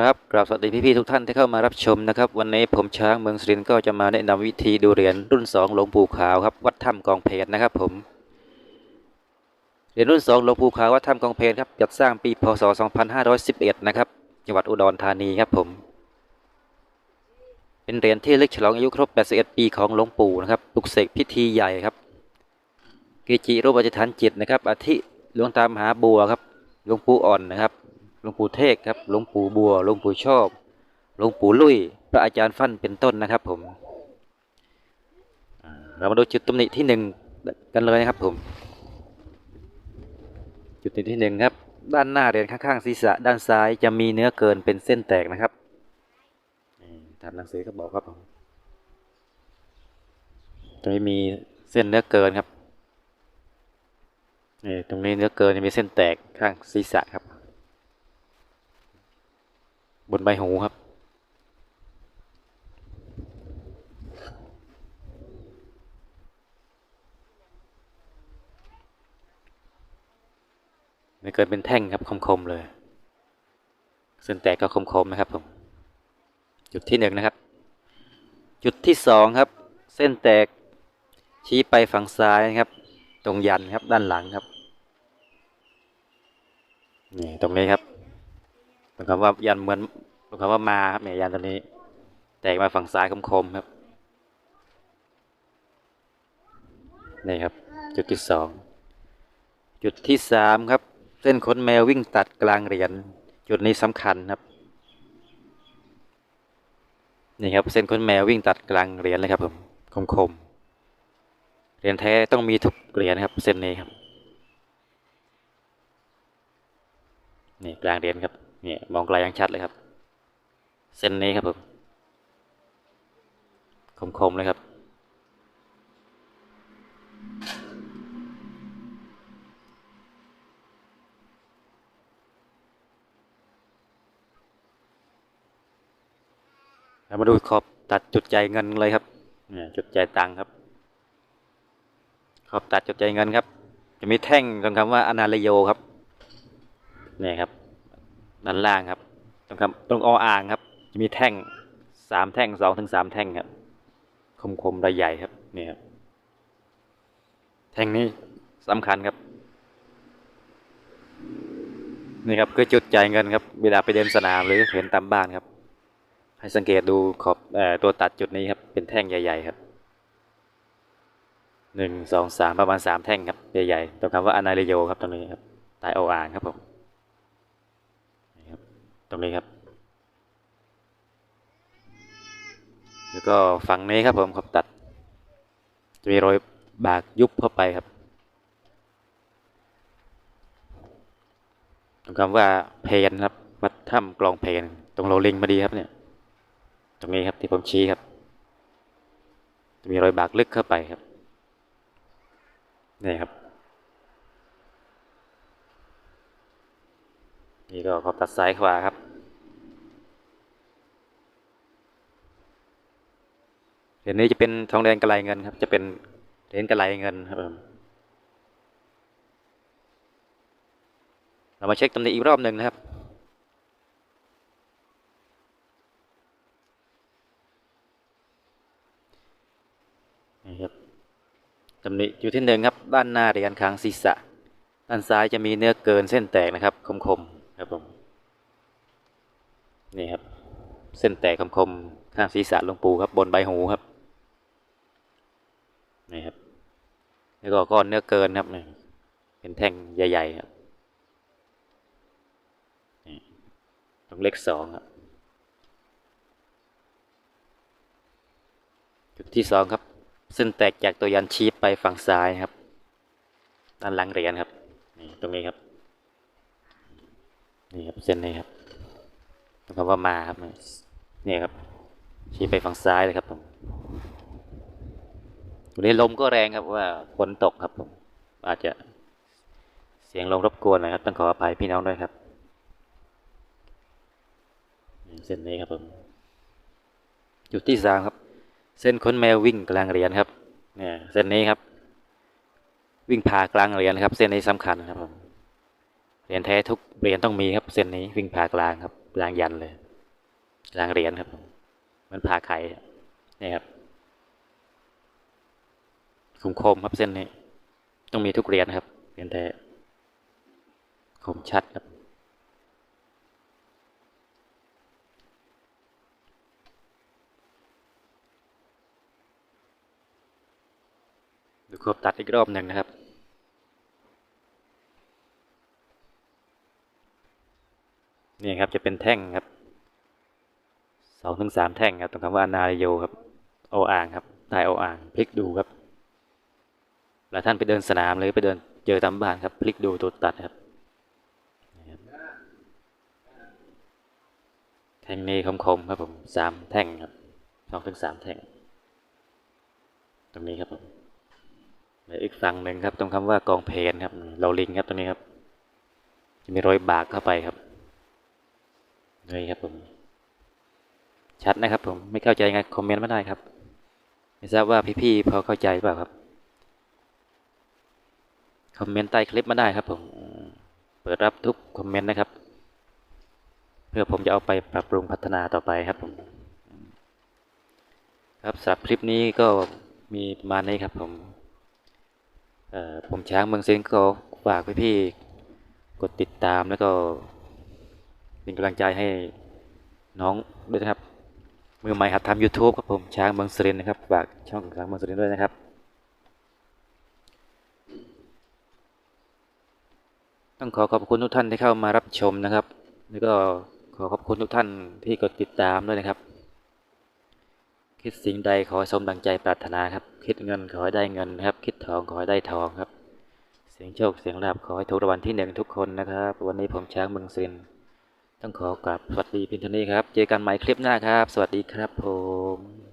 ครับกราบสวัสดีพี่ๆทุกท่านที่เข้ามารับชมนะครับ วันนี้ผมช้างเมืองสรินทร์ก็จะมาแนะนำวิธีดูเหรียญรุ่น 2 หลวงปู่ขาวครับวัดถ้ำกองเพลนะครับผมเหรียญรุ่น 2 หลวงปู่ขาววัดถ้ำกองเพลครับจัดสร้างปีพศ 2511 นะครับจังหวัดอุดรธานีครับผม เป็นเหรียญที่ระลึกฉลองอายุครบ 81 ปีของหลวงปู่นะครับปลุกเสกพิธีใหญ่ครับเกจิรูปอธิษฐานจิตนะครับอาทิหลวงตามหาบัวครับหลวงปู่อ่อนนะครับ หลวงปู่เทศครับ หลวงปู่บัว หลวงปู่ชอบ หลวงปู่ลุย พระอาจารย์ฟั่นเป็นต้นนะครับ ผม เรามาดูจุดตำหนิที่หนึ่งกันเลยนะครับ ผม จุดตำหนิที่หนึ่งครับ ด้านหน้าเหรียญข้างๆศีรษะ ด้านซ้ายจะมีเนื้อเกินเป็นเส้นแตกนะครับตามหนังสือก็บอกครับผมตรงนี้มีเส้นเนื้อเกินครับนี่ตรงนี้เนื้อเกินจะมีเส้นแตกข้างศีรษะครับ บนใบหูครับ ไม่เกินเป็นแท่งครับคมๆเลย เส้นแตกก็คมๆนะครับผม จุดที่หนึ่งนะครับ จุดที่สองครับ เส้นแตกชี้ไปฝั่งซ้ายนะครับ ตรงยันครับด้านหลังครับ นี่ตรงนี้ครับ หมายความว่ายันเหมือนหมายความว่ามาครับเนี่ยยันตัวนี้ แตกมาฝั่งซ้ายคมๆครับนี่ครับ จุดที่สองจุดที่สามครับ เส้นขนแมววิ่งตัดกลางเหรียญจุดนี้สำคัญครับนี่ครับเส้นขนแมววิ่งตัดกลางเหรียญเลยครับผมคมๆเหรียญแท้ต้องมีทุกเหรียญครับ เส้นนี้ครับนี่กลางเหรียญครับ นี่มองไกลยังชัดเลยครับ เส้นนี้ครับผมคมๆเลยครับ มาดูขอบตัดจุดใจเงินเลยครับจุดใจตังครับ ขอบตัดจุดใจเงินครับ จะมีแท่งตรงคำว่าอนาลโยครับนี่ครับ ด้านล่างครับตรงคำตรงออ่างครับ จะมีแท่งสามแท่งสองถึงสามแท่งครับ คมๆใบใหญ่ครับเนี่ยครับแท่งนี้สำคัญครับนี่ครับคือจุดจ่ายเงินครับเวลาไปเดินสนามหรือเห็นตามบ้านครับ ให้สังเกตดูขอบอตัวตัดจุดนี้ครับเป็นแท่งใหญ่ ๆ ครับหนึ่งสองสามประมาณสามแท่งครับใหญ่ๆตรงคำว่าอนาลิโยครับตรงนี้ครับใต้โออ่างครับผม รับตรงนี้ครับ แล้วก็ฝั่งนี้ครับผมขอบตัด จะมีรอยบากยุบเข้าไปครับตรงคำว่าเพนครับวัดถ้ำกลองเพนตรงโรลิงมาดีครับเนี่ย ตรงนี้ครับที่ผมชี้ครับ จะมีรอยบากลึกเข้าไปครับนี่ครับนี่ก็ขอบตัดซ้ายขวาครับ เหรียญนี้จะเป็นทองแดงกระไลเงินครับ จะเป็นเหรียญกระไลเงินครับผมเรามาเช็คตำหนิอีกรอบหนึ่งนะครับนี่ครับตำหนิอยู่ที่หนึ่งครับ ด้านหน้าเหรียญคางศีรษะ ด้านซ้ายจะมีเนื้อเกินเส้นแตกนะครับ คมๆครับผมนี่ครับ เส้นแตกคมๆข้างศีรษะหลวงปู่ครับบนใบหูครับ นี่ครับแล้วก็ก้อนเนื้อเกินครับนี่เป็นแท่งใหญ่ๆครับตรงเลขสองครับ จุดที่สองครับ เส้นแตกจากตัวยันชี้ไปฝั่งซ้ายครับด้านหลังเหรียญครับนี่ตรงนี้ครับนี่ครับเส้นนี้ครับคำว่ามาครับนี่ครับชี้ไปฝั่งซ้ายเลยครับผม วันนี้ลมก็แรงครับว่าฝนตกครับผมอาจจะเสียงลมรบกวนนะครับ ต้องขออภัยพี่น้องด้วยครับเส้นนี้ครับผมจุดที่สามครับ เส้นขนแมววิ่งกลางเหรียญครับเนี่ยเส้นนี้ครับ วิ่งผ่ากลางเหรียญครับ เส้นนี้สำคัญครับผมเหรียญแท้ทุกเหรียญต้องมีครับ เส้นนี้วิ่งผ่ากลางครับกลางยันเลยรางเหรียญครับผมมันผ่าไข่นี่ครับ คมคมครับเส้นนี้ ต้องมีทุกเหรียญครับเหรียญแท้คมชัดครับ ดูครบตัดอีกรอบหนึ่งนะครับนี่ครับจะเป็นแท่งครับสองถึงสามแท่งครับตรงคำว่าอนาลโยครับ โออ่างครับใต้โออ่างพลิกดูครับ แล้วท่านไปเดินสนามเลยไปเดินเจอตามบ้านครับ พลิกดูตัวตัดครับแท่งนี้คมๆครับผมสามแท่งครับสองถึงสามแท่ง ตรงนี้ครับผมและอีกฝั่งหนึ่งครับ ตรงคำว่ากองเพนครับ เราลิงครับตรงนี้ครับ จะมีรอยบากเข้าไปครับนี่ครับผม ชัดนะครับผมไม่เข้าใจไงคอมเมนต์มาได้ครับ ไม่ทราบว่าพี่ๆพอเข้าใจเปล่าครับ คอมเมนต์ใต้คลิปมาได้ครับผมเปิดรับทุกคอมเมนต์นะครับ เพื่อผมจะเอาไปปรับปรุงพัฒนาต่อไปครับผมครับสำหรับคลิปนี้ก็มีประมาณนี้ครับผมผมช้างเมืองเซนก็ฝากพี่ๆกดติดตามแล้วก็เป็นกำลังใจให้น้องด้วยนะครับมือใหม่หัดทำ YouTube ครับผมช้างเมืองสรินนะครับฝากช่องช้างเมืองสรินด้วยนะครับ ต้องขอขอบคุณทุกท่านที่เข้ามารับชมนะครับ แล้วก็ขอขอบคุณทุกท่านที่กดติดตามด้วยนะครับ คิดสิ่งใดขอให้สมดังใจปรารถนาครับ คิดเงินขอให้ได้เงินครับ คิดทองขอให้ได้ทองครับ เสียงโชคเสียงลาบขอให้ถูกรางวัลที่หนึ่งทุกคนนะครับ วันนี้ผมช้างเมืองสินต้องขอกราบสวัสดีพียงเท่านี้ครับ เจอกันใหม่คลิปหน้าครับ สวัสดีครับผม